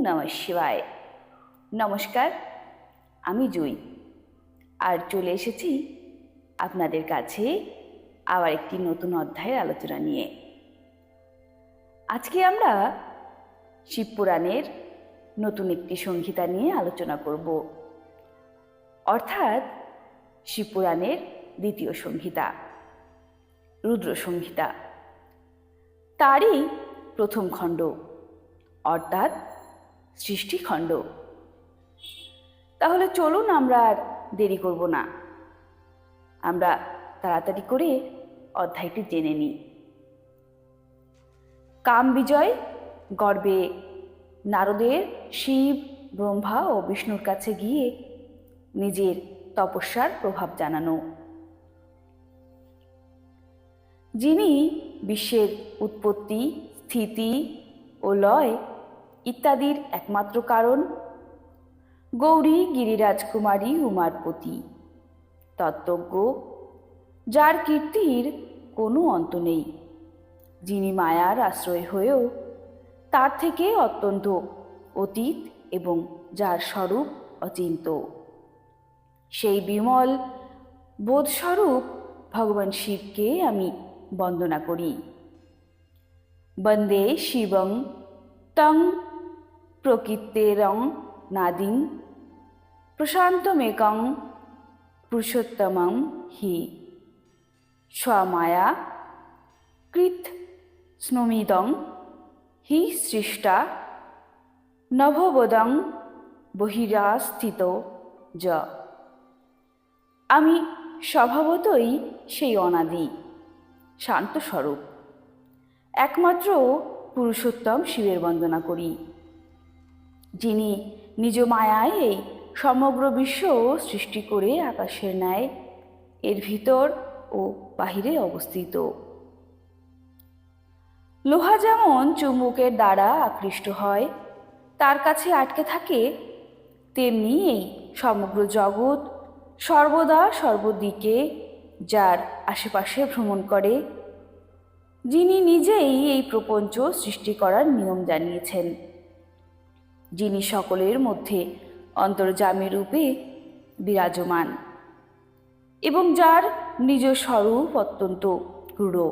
নম শিবায়। নমস্কার, আমি জুই। আর চলে এসেছি আপনাদের কাছে আবার একটি নতুন অধ্যায়ের আলোচনা নিয়ে। আজকে আমরা শিবপুরাণের নতুন একটি সংহিতা নিয়ে আলোচনা করব। অর্থাৎ শিবপুরাণের দ্বিতীয় সংহিতা, রুদ্র সংহিতা। তারই প্রথম খণ্ড, অর্থাৎ সৃষ্টিখণ্ড। তাহলে চলুন আমরা আর দেরি করব না। আমরা তাড়াতাড়ি করে অধ্যায়টি জেনে নিই। কাম বিজয় গর্বে নারদের শিব, ব্রহ্মা ও বিষ্ণুর কাছে গিয়ে নিজের তপস্যার প্রভাব জানানো। যিনি বিশ্বের উৎপত্তি, স্থিতি ও লয় ইত্যাদির একমাত্র কারণ গৌরী গিরিরাজকুমারী উমারপতি তত্ত্বজ্ঞ, যার কীর্তির কোনো অন্ত নেই। যিনি মায়ার আশ্রয় হয়েও তার থেকে অত্যন্ত অতীত এবং যার স্বরূপ অচিন্ত। সেই বিমল বোধস্বরূপ ভগবান শিবকে আমি বন্দনা করি। বন্দে শিবং তং প্রকৃতেরং নাদিং প্রশান্তমেকং পুরুষোত্তমং হি। স্বমায়া কৃত স্নমিদং হি সৃষ্টা, নভবোদং বহিরাস্থিত য। আমি স্বভাবতই সেই অনাদি শান্ত স্বরূপ একমাত্র পুরুষোত্তম শিবের বন্দনা করি। যিনি নিজ মায়ায় এই সমগ্র বিশ্ব সৃষ্টি করে আকাশের ন্যায় এর ভিতর ও বাহিরে অবস্থিত। লোহা যেমন চুম্বকের দ্বারা আকৃষ্ট হয়, তার কাছে আটকে থাকে, তেমনি এই সমগ্র জগৎ সর্বদা সর্বদিকে যার আশেপাশে ভ্রমণ করে, যিনি নিজেই এই প্রপঞ্চ সৃষ্টি করার নিয়ম জানিয়েছেন। যিনি সকলের মধ্যে অন্তর্জামী রূপে বিরাজমান এবং যার নিজ স্বরূপ অত্যন্ত ক্রূঢ়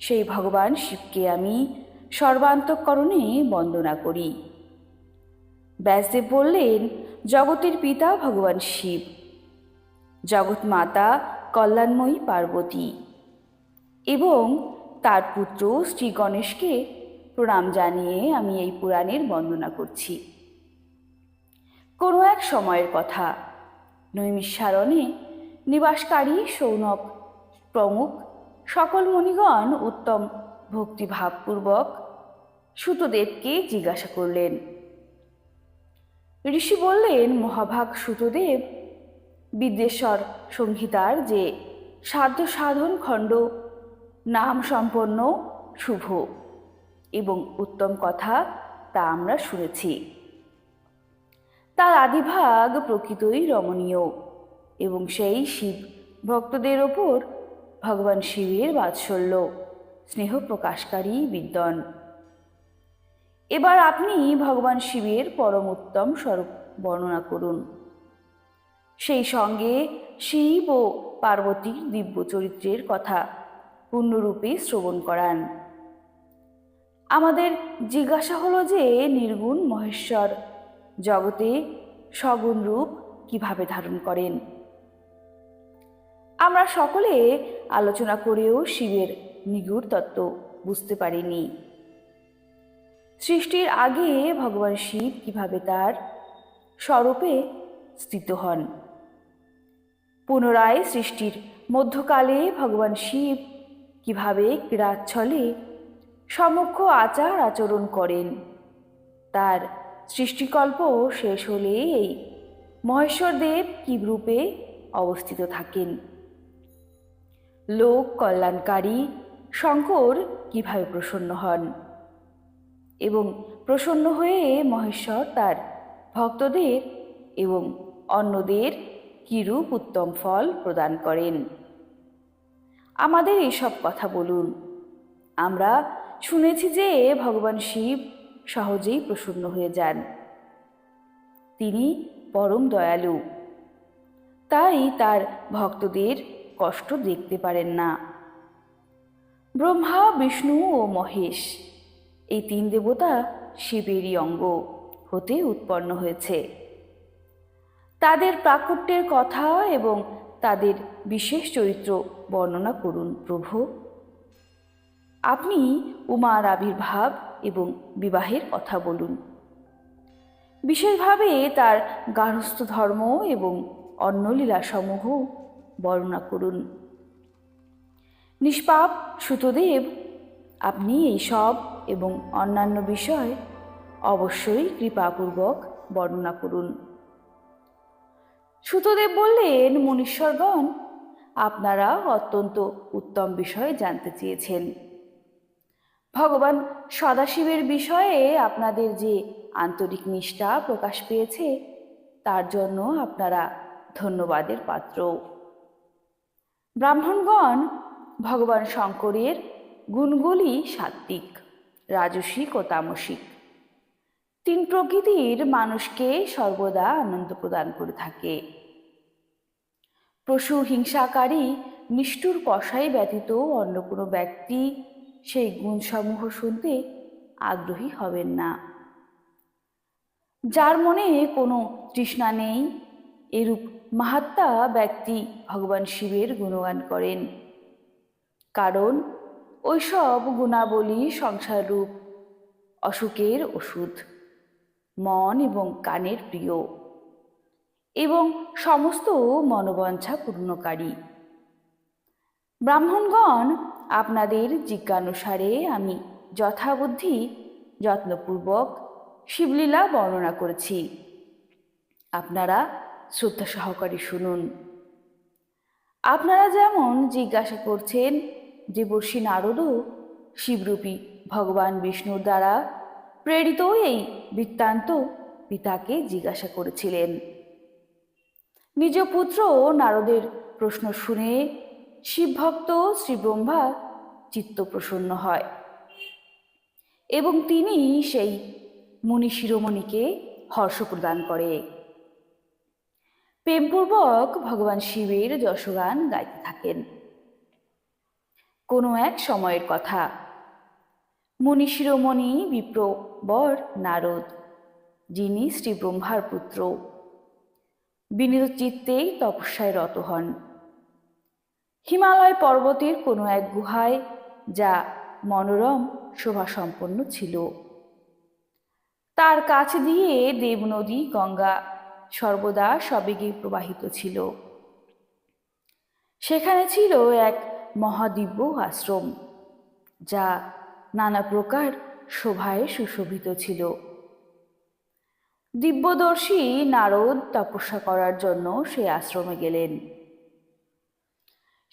সেই ভগবান শিবকে আমি সর্বান্তকরণে বন্দনা করি। ব্যাসদেব বললেন, জগতের পিতা ভগবান শিব জগৎ মাতা কল্যাণময়ী পার্বতী এবং তার পুত্র শ্রী গণেশকে প্রণাম জানিয়ে আমি এই পুরাণের বন্দনা করছি। কোনো এক সময়ের কথা নৈমিষারণে নিবাসকারী সৌনক প্রমুখ সকল মণিগণ উত্তম ভক্তিভাবপূর্বক সুতদেবকে জিজ্ঞাসা করলেন। ঋষি বললেন, মহাভাগ সুতদেব বিদ্বেশ্বর সংহিতার যে সাধ্য সাধন খণ্ড, নাম সম্পন্ন শুভ। এবং উত্তম কথা তা আমরা শুনেছি। তার আদিভাগ প্রকৃতই রমণীয় এবং সেই শিব ভক্তদের ওপর ভগবান শিবের বাৎসল্য, স্নেহ প্রকাশকারী বিদ্যন এবার আপনি ভগবান শিবের পরম উত্তম স্বরূপ বর্ণনা করুন। সেই সঙ্গে শিব ও পার্বতীর দিব্য চরিত্রের কথা পূর্ণরূপে শ্রবণ করান। আমাদের জিজ্ঞাসা হলো যে নির্গুণ মহেশ্বর, জগতে সগুণ রূপ কীভাবে ধারণ করেন? আমরা সকলে আলোচনা করেও শিবের নিগুড় তত্ত্ব বুঝতে পারিনি। সৃষ্টির আগে ভগবান শিব কীভাবে তার স্বরূপে স্থিত হন? পুনরায় সৃষ্টির মধ্যকালে ভগবান শিব কীভাবে ক্রীড়াচ্ছলে সমক্ষ আচার আচরণ করেন। তার সৃষ্টিকল্প শেষ হলে এই মহেশ্বরদেব কি রূপে অবস্থিত থাকেন? লোক কল্যাণকারী শঙ্কর কীভাবে প্রসন্ন হন? এবং প্রসন্ন হয়ে মহেশ্বর তার ভক্তদের এবং অন্যদের কিরূপ উত্তম ফল প্রদান করেন? আমাদের এসব কথা বলুন। আমরা শুনেছি যে ভগবান শিব সহজেই প্রসন্ন হয়ে যান। তিনি পরম দয়ালু। তাই তার ভক্তদের কষ্ট দেখতে পারেন না। ব্রহ্মা, বিষ্ণু ও মহেশ এই তিন দেবতা শিবেরই অঙ্গ হতে উৎপন্ন হয়েছে। তাদের প্রাকট্যের কথা এবং তাদের বিশেষ চরিত্র বর্ণনা করুন প্রভু। আপনি উমার আবির্ভাব এবং বিবাহের কথা বলুন। বিশেষভাবে তার গার্হস্থ ধর্ম এবং অন্য লীলাসমূহ বর্ণনা করুন। নিষ্পাপ সুতদেব, আপনি এই সব এবং অন্যান্য বিষয় অবশ্যই কৃপাপূর্বক বর্ণনা করুন। সুতদেব বললেন, মনীশ্বরগণ, আপনারা অত্যন্ত উত্তম বিষয়ে জানতে চেয়েছেন। ভগবান সদাশিবের বিষয়ে আপনাদের যে আন্তরিক নিষ্ঠা প্রকাশ পেয়েছে, তার জন্য আপনারা ধন্যবাদের পাত্র ব্রাহ্মণগণ, ভগবান শঙ্করের গুণগুলি সাত্ত্বিক, রাজসিক ও তামসিক। তিন প্রকৃতির মানুষকে সর্বদা আনন্দ প্রদান করে থাকে। পশু হিংসাকারী, নিষ্ঠুর কষাই ব্যতীত অন্য কোনো ব্যক্তি সেই গুণসমূহ শুনতে আগ্রহী হবেন না। যার মনে কোনো তৃষ্ণা নেই, এরূপ মাহাত্মা ব্যক্তি ভগবান শিবের গুণগান করেন। কারণ ওইসব গুণাবলী সংসার রূপ অসুখের ওষুধ, মন এবং কানের প্রিয় এবং সমস্ত মনোবাঞ্ছা পূর্ণকারী। ব্রাহ্মণগণ আপনাদের জিজ্ঞানুসারে আমি যথাবুদ্ধি, যত্নপূর্বক শিবলীলা বর্ণনা করেছি। আপনারা শ্রদ্ধা সহকারে শুনুন। আপনারা যেমন জিজ্ঞাসা করছেন যে বর্ষী নারদও শিবরূপী ভগবান বিষ্ণুর দ্বারা প্রেরিত এই বৃত্তান্ত পিতাকে জিজ্ঞাসা করেছিলেন। নিজ পুত্র নারদের প্রশ্ন শুনে শিবভক্ত শ্রী ব্রহ্মা চিত্ত প্রসন্ন হয়। এবং তিনি সেই মুনি শিরোমণিকে হর্ষ প্রদান করে। প্রেমপূর্বক ভগবান শিবের যশগান গাইতে থাকেন। কোনো এক সময়ের কথা, মুনি শিরোমণি বিপ্রবর নারদ, যিনি শ্রী ব্রহ্মার পুত্র, বিনীত চিত্তেই তপস্যায় রত হন। হিমালয় পর্বতের কোনো এক গুহায়, যা মনোরম, শোভাসম্পন্ন ছিল। তার কাছ দিয়ে দেবনদী গঙ্গা সর্বদা সবেগে প্রবাহিত ছিল। সেখানে ছিল এক মহাদিব্য আশ্রম, যা নানা প্রকার শোভায় সুশোভিত ছিল। দিব্যদর্শী নারদ তপস্যা করার জন্য সেই আশ্রমে গেলেন।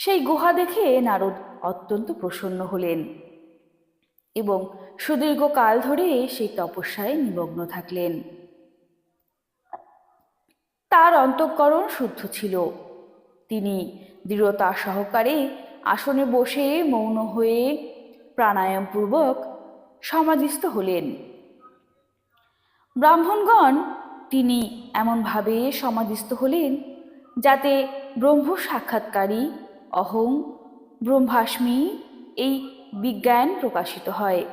সেই গুহা দেখে নারদ অত্যন্ত প্রসন্ন হলেন এবং সুদীর্ঘ কাল ধরে সেই তপস্যায় নিমগ্ন থাকলেন। তার অন্তঃকরণ শুদ্ধ ছিল। তিনি দৃঢ়তা সহকারে আসনে বসে মৌন হয়ে প্রাণায়ামপূর্বক সমাধিস্থ হলেন। ব্রাহ্মণগণ তিনি এমনভাবে সমাধিস্থ হলেন যাতে ব্রহ্ম সাক্ষাৎকারী অহং ব্রহ্মাস্মি এই বিজ্ঞান প্রকাশিত হয়।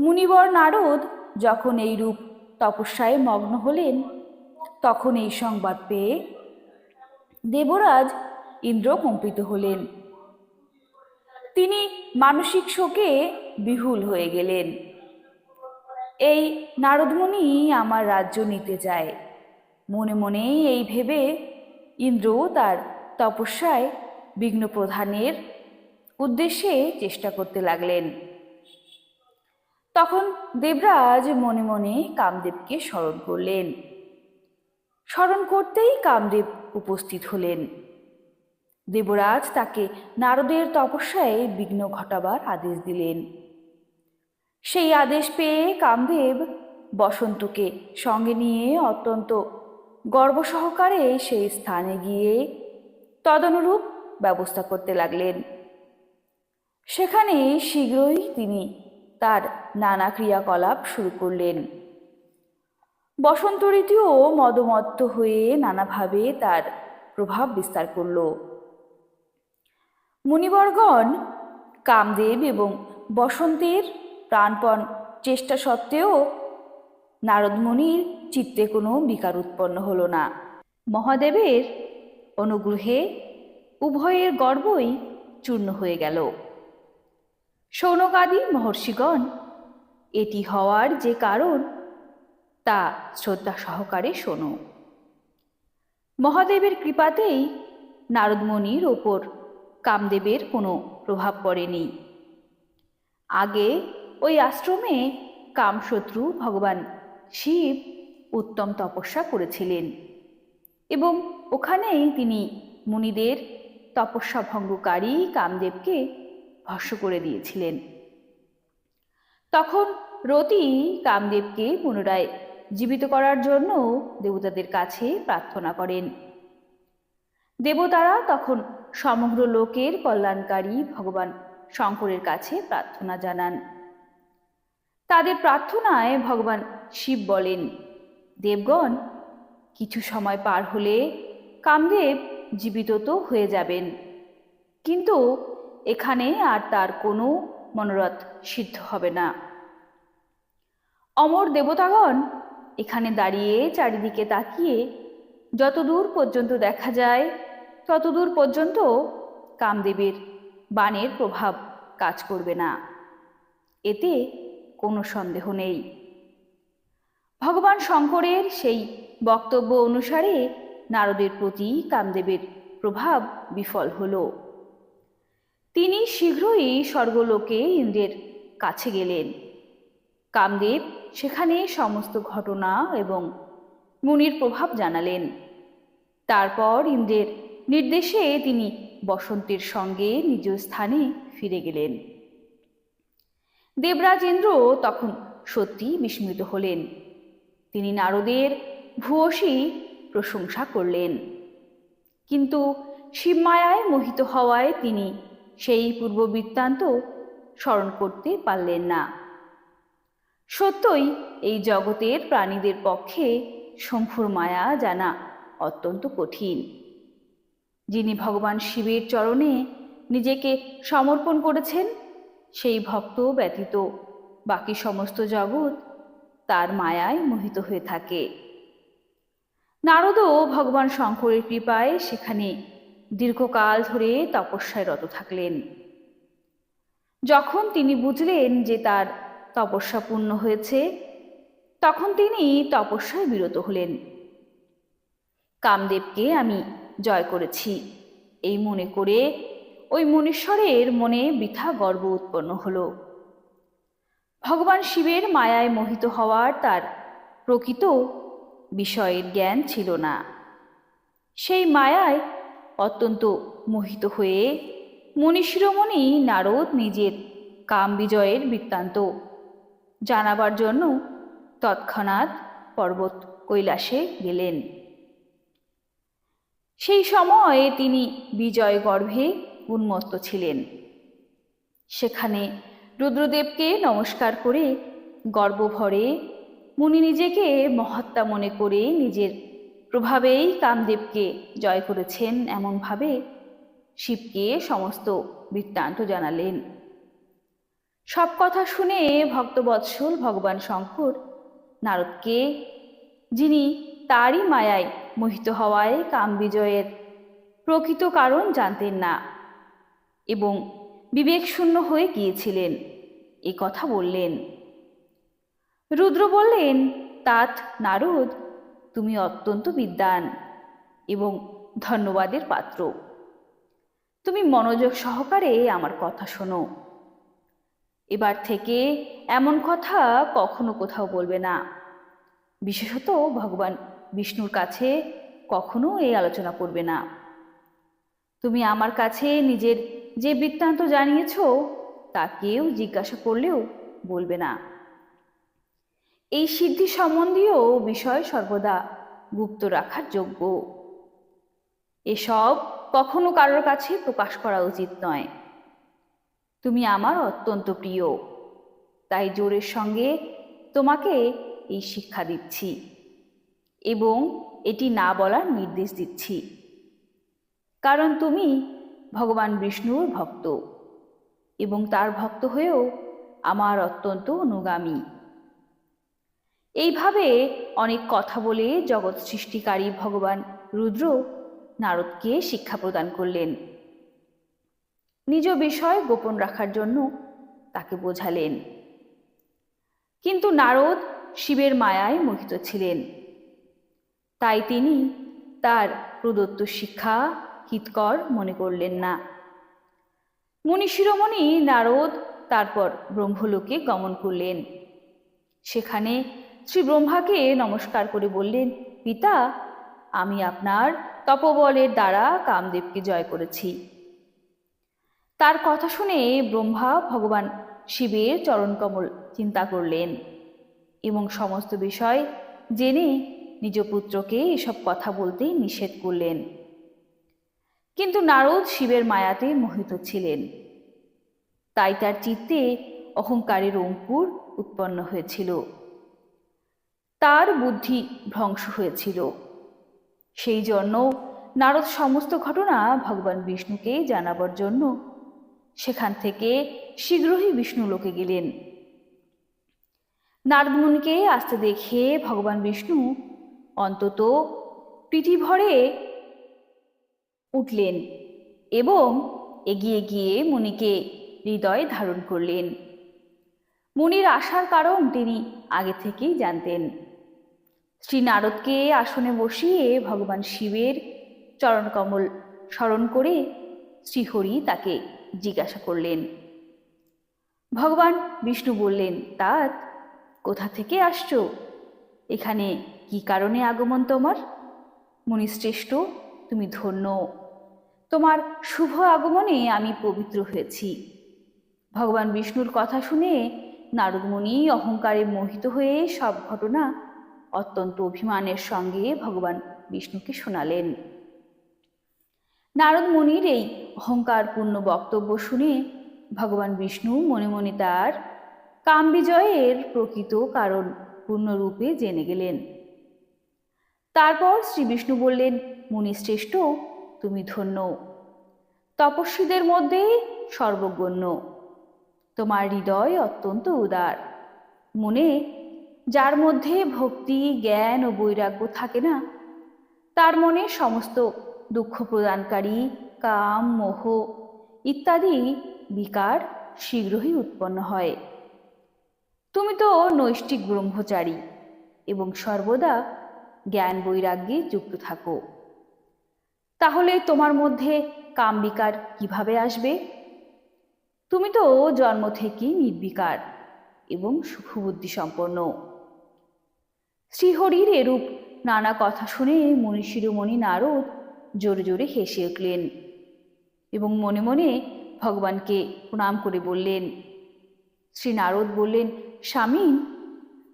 মুনিবর নারদ যখন এই রূপ তপস্যায় মগ্ন হলেন, তখন এই সংবাদ পেয়ে দেবরাজ ইন্দ্র কম্পিত হলেন। তিনি মানসিক শোকে বিহুল হয়ে গেলেন। এই নারদমণি আমার রাজ্য নিতে চায় মনে মনে এই ভেবে ইন্দ্র তার তপস্যায় বিঘ্ন প্রধানের উদ্দেশ্যে চেষ্টা করতে লাগলেন। তখন দেবরাজ মনে মনে কামদেবকে স্মরণ করলেন। স্মরণ করতেই কামদেব উপস্থিত হলেন। দেবরাজ তাকে নারদের তপস্যায় বিঘ্ন ঘটাবার আদেশ দিলেন। সেই আদেশ পেয়ে কামদেব বসন্তকে সঙ্গে নিয়ে অত্যন্ত গর্ব সহকারে সেই স্থানে গিয়ে তদনুরূপ ব্যবস্থা করতে লাগলেন। সেখানে শীঘ্রই তিনি তার নানা ক্রিয়াকলাপ শুরু করলেন। বসন্ত ঋতুও মদমত্ত হয়ে নানাভাবে তার প্রভাব বিস্তার করল। মুনিবরগণ কামদেব এবং বসন্তের প্রাণপণ চেষ্টা সত্ত্বেও নারদমণির চিত্তে কোনো বিকার উৎপন্ন হলো না। মহাদেবের অনুগ্রহে উভয়ের গর্বই চূর্ণ হয়ে গেল। সৌনকাদি মহর্ষিগণ, এটি হওয়ার যে কারণ, তা শ্রদ্ধা সহকারে শোনো। মহাদেবের কৃপাতেই নারদমণির ওপর কামদেবের কোনো প্রভাব পড়েনি। আগে ওই আশ্রমে কামশত্রু ভগবান শিব উত্তম তপস্যা করেছিলেন। এবং ওখানেই তিনি মুনিদের তপস্যা ভঙ্গকারী কামদেবকে ভস্য করে দিয়েছিলেন। তখন রতি কামদেবকে পুনরায় জীবিত করার জন্য দেবতাদের কাছে প্রার্থনা করেন। দেবতারা তখন সমগ্র লোকের কল্যাণকারী ভগবান শঙ্করের কাছে প্রার্থনা জানান। তাদের প্রার্থনায় ভগবান শিব বলেন, দেবগণ কিছু সময় পার হলে কামদেব জীবিত তো হয়ে যাবেন। কিন্তু এখানে আর তার কোনো মনোরথ সিদ্ধ হবে না। অমর দেবতাগণ এখানে দাঁড়িয়ে চারিদিকে তাকিয়ে যতদূর পর্যন্ত দেখা যায়, ততদূর পর্যন্ত কামদেবের বাণের প্রভাব কাজ করবে না। এতে কোনো সন্দেহ নেই। ভগবান শঙ্করের সেই বক্তব্য অনুসারে নারদের প্রতি কামদেবের প্রভাব বিফল হল। তিনি শীঘ্রই স্বর্গলোকে ইন্দ্রের কাছে গেলেন। কামদেব সেখানে সমস্ত ঘটনা এবং মুনির প্রভাব জানালেন। তারপর ইন্দ্রের নির্দেশে তিনি বসন্তের সঙ্গে নিজ স্থানে ফিরে গেলেন। দেবরাজ ইন্দ্র তখন সত্যি বিস্মিত হলেন। তিনি নারদের ভূয়সী প্রশংসা করলেন। কিন্তু শিবমায়ায় মোহিত হওয়ায় তিনি সেই পূর্ব বৃত্তান্ত স্মরণ করতে পারলেন না। সত্যই এই জগতের প্রাণীদের পক্ষে শম্ভুর মায়া জানা অত্যন্ত কঠিন। যিনি ভগবান শিবের চরণে নিজেকে সমর্পণ করেছেন, সেই ভক্ত ব্যতীত বাকি সমস্ত জগৎ তার মায়ায় মোহিত হয়ে থাকে। নারদও ভগবান শঙ্করের কৃপায় সেখানে দীর্ঘকাল ধরে তপস্যায় রত থাকলেন। যখন তিনি বুঝলেন যে তার তপস্যা পূর্ণ হয়েছে, তখন তিনি তপস্যায় বিরত হলেন। কামদেবকে আমি জয় করেছি। এই মনে করে ওই মনীশ্বরের মনে বৃথা গর্ব উৎপন্ন হল। ভগবান শিবের মায়ায় মোহিত হওয়ার তার প্রকৃত বিষয়ের জ্ঞান ছিল না। সেই মায়ায় অত্যন্ত মোহিত হয়ে মনীষিরমণি নারদ নিজের কাম বিজয়ের বৃত্তান্ত জানাবার জন্য তৎক্ষণাৎ পর্বত কৈলাসে গেলেন। সেই সময়ে তিনি বিজয় গর্ভে উন্মত্ত ছিলেন। সেখানে রুদ্রদেবকে নমস্কার করে গর্বভরে মুনি নিজেকে মহাত্মা মনে করে নিজের প্রভাবেই কামদেবকে জয় করেছেন এমনভাবে শিবকে সমস্ত বৃত্তান্ত জানালেন। সব কথা শুনে ভক্তবৎসল ভগবান শঙ্কর নারদকে, যিনি তারই মায়ায় মোহিত হওয়ায় কাম বিজয়ের প্রকৃত কারণ জানতেন না এবং বিবেকশূন্য হয়ে গিয়েছিলেন। এ কথা বললেন। রুদ্র বললেন, তাত নারদ, তুমি অত্যন্ত বিদ্বান এবং ধন্যবাদের পাত্র। তুমি মনোযোগ সহকারে আমার কথা শোনো। এবার থেকে এমন কথা কখনো কোথাও বলবে না। বিশেষত ভগবান বিষ্ণুর কাছে কখনো এই আলোচনা করবে না। তুমি আমার কাছে নিজের যে বৃত্তান্ত জানিয়েছ তা কেউ জিজ্ঞাসা করলেও বলবে না। এই সিদ্ধি সম্বন্ধীয় বিষয় সর্বদা গুপ্ত রাখার যোগ্য। এসব কখনো কারোর কাছে প্রকাশ করা উচিত নয়। তুমি আমার অত্যন্ত প্রিয়, তাই জোরের সঙ্গে তোমাকে এই শিক্ষা দিচ্ছি এবং এটি না বলার নির্দেশ দিচ্ছি। কারণ তুমি ভগবান বিষ্ণুর ভক্ত এবং তার ভক্ত হয়েও আমার অত্যন্ত অনুগামী। এইভাবে অনেক কথা বলে জগৎ সৃষ্টিকারী ভগবান রুদ্র নারদকে শিক্ষা প্রদান করলেন। নিজ বিষয় গোপন রাখার জন্য তাকে বোঝালেন। কিন্তু নারদ শিবের মায়ায় মোহিত ছিলেন। তাই তিনি তার প্রদত্ত শিক্ষা হিতকর মনে করলেন না। মুনি শিরোমণি নারদ তারপর ব্রহ্মলোকে গমন করলেন। সেখানে শ্রী ব্রহ্মাকে নমস্কার করে বললেন, পিতা, আমি আপনার তপবলের দ্বারা কামদেবকে জয় করেছি। তার কথা শুনে ব্রহ্মা ভগবান শিবের চরণকমল চিন্তা করলেন এবং সমস্ত বিষয় জেনে নিজ পুত্রকে এসব কথা বলতে নিষেধ করলেন। কিন্তু নারদ শিবের মায়াতে মোহিত ছিলেন। তাই তার চিত্তে অহংকারের অঙ্কুর উৎপন্ন হয়েছিল। তার বুদ্ধি ভ্রংশ হয়েছিল। সেই জন্য নারদ সমস্ত ঘটনা ভগবান বিষ্ণুকে জানাবার জন্য সেখান থেকে শীঘ্রই বিষ্ণু লোকে গেলেন নারদমুনকে আসতে দেখে ভগবান বিষ্ণু অন্তত পিঠি ভরে উঠলেন এবং এগিয়ে গিয়ে মুনিকে হৃদয় ধারণ করলেন। মুনির আসার কারণ তিনি আগে থেকেই জানতেন। শ্রী নারদকে আসনে বসিয়ে ভগবান শিবের চরণকমল স্মরণ করে শ্রীহরি তাকে জিজ্ঞাসা করলেন, ভগবান বিষ্ণু বললেন, তাত কোথা থেকে আসছো? এখানে কি কারণে আগমন তোমার? মুনিশ্রেষ্ঠ, তুমি ধন্য। তোমার শুভ আগমনে আমি পবিত্র হয়েছি। ভগবান বিষ্ণুর কথা শুনে নারদমণি অহংকারে মোহিত হয়ে সব ঘটনা অত্যন্ত অভিমানের সঙ্গে ভগবান বিষ্ণুকে শোনালেন। নারদ মুনির এই অহংকারপূর্ণ বক্তব্য শুনে ভগবান বিষ্ণু মনে মনে তার কাম বিজয়ের প্রকৃত কারণ পূর্ণরূপে জেনে গেলেন। তারপর শ্রী বিষ্ণু বললেন মুনিশ্রেষ্ঠ তুমি ধন্য। তপস্বীদের মধ্যে সর্বগণ্য। তোমার হৃদয় অত্যন্ত উদার। মনে যার মধ্যে ভক্তি, জ্ঞান ও বৈরাগ্য থাকে না, তার মনে সমস্ত দুঃখ প্রদানকারী, কাম, মোহ ইত্যাদি বিকার শীঘ্রই উৎপন্ন হয়। তুমি তো নৈষ্টিক ব্রহ্মচারী এবং সর্বদা জ্ঞান বৈরাগ্যে যুক্ত থাকো। তাহলে তোমার মধ্যে কাম বিকার কীভাবে আসবে? তুমি তো জন্ম থেকেই নির্বিকার এবং সুখবুদ্ধি সম্পন্ন শ্রীহরির এরূপ নানা কথা শুনে মণি শিরোমণি নারদ জোরে জোরে হেসে উঠলেন এবং মনে মনে ভগবানকে প্রণাম করে বললেন, শ্রী নারদ বললেন, স্বামী,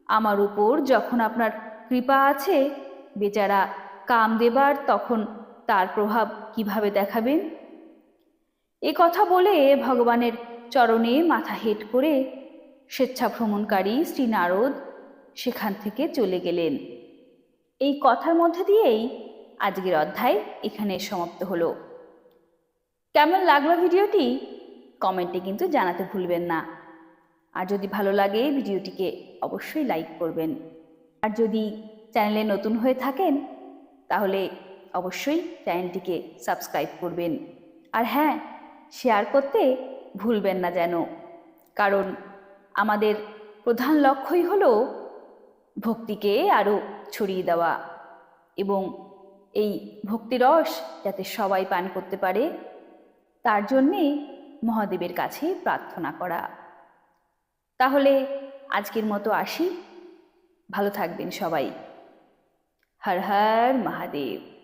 আমার উপর যখন আপনার কৃপা আছে, বেচারা কাম দেবার তখন তার প্রভাব কীভাবে দেখাবেন? এ কথা বলে ভগবানের চরণে মাথা হেট করে স্বেচ্ছা ভ্রমণকারী শ্রী নারদ সেখান থেকে চলে গেলেন। এই কথার মধ্যে দিয়েই আজকের অধ্যায় এখানে সমাপ্ত হলো। কেমন লাগল ভিডিওটি? কমেন্টে কিন্তু জানাতে ভুলবেন না। আর যদি ভালো লাগে ভিডিওটিকে অবশ্যই লাইক করবেন। আর যদি চ্যানেলে নতুন হয়ে থাকেন, তাহলে অবশ্যই চ্যানেলটিকে সাবস্ক্রাইব করবেন। আর হ্যাঁ শেয়ার করতে ভুলবেন না যেন। কারণ আমাদের প্রধান লক্ষ্যই হলো ভক্তিকে আরও ছড়িয়ে দেওয়া এবং এই ভক্তিরস যাতে সবাই পান করতে পারে, তার জন্যে মহাদেবের কাছে প্রার্থনা করা। তাহলে আজকের মতো আসি। ভালো থাকবেন সবাই। হর হর মহাদেব।